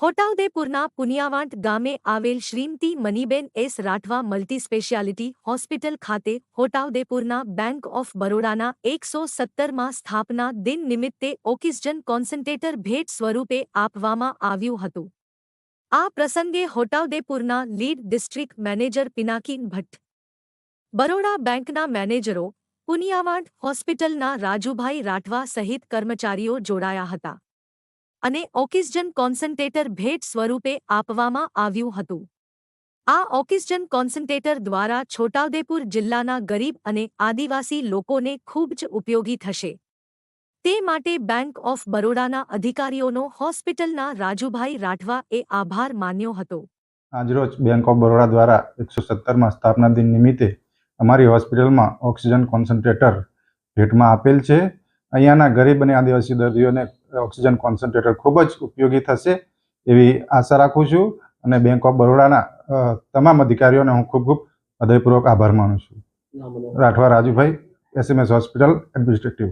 છોટાઉદેપુરના પુનિયાવાંટ ગામે આવેલ Shrimati Maniben S Rathwa multi speciality hospital ખાતે હોટાઉદેપુરના બેંક ઓફ બરોડાના એકસો સત્તરમાં સ્થાપના દિન નિમિત્તે ઓક્સિજન કોન્સન્ટ્રેટર ભેટ સ્વરૂપે આપવામાં આવ્યું હતું. આ પ્રસંગે હોટાઉદેપુરના lead district manager Pinakin Bhatt, Baroda બેંકના મેનેજરો, પુનિયાવાંટ હોસ્પિટલના રાજુભાઈ રાઠવા સહિત કર્મચારીઓ જોડાયા હતા. અને ઓક્સિજન કોન્સન્ટ્રેટર ભેટ સ્વરૂપે આપવામાં આવ્યું હતું. આ ઓક્સિજન કોન્સન્ટ્રેટર દ્વારા છોટાઉદેપુર જિલ્લાના ગરીબ અને આદિવાસી લોકોને ખૂબ જ ઉપયોગી થશે. તે માટે બેંક ઓફ બરોડાના અધિકારીઓનો હોસ્પિટલના રાજુભાઈ રાઠવા એ આભાર માન્યો હતો. આજરોજ બેંક ઓફ બરોડા દ્વારા એકસો સત્તરમાં સ્થાપના દિન નિમિત્તે અમારી હોસ્પિટલમાં ઓક્સિજન કોન્સન્ટ્રેટર ભેટમાં આપેલ છે. અહીંયાના ગરીબ અને આદિવાસી દર્દીઓને ઓક્સિજન કોન્સન્ટ્રેટર ખૂબ જ ઉપયોગી થશે એવી આશા રાખું છું અને બેંક ઓફ બરોડાના તમામ અધિકારીઓને હું ખૂબ ખૂબ હૃદયપૂર્વક આભાર માનું છું. Rathwa Rajubhai SMS hospital administrative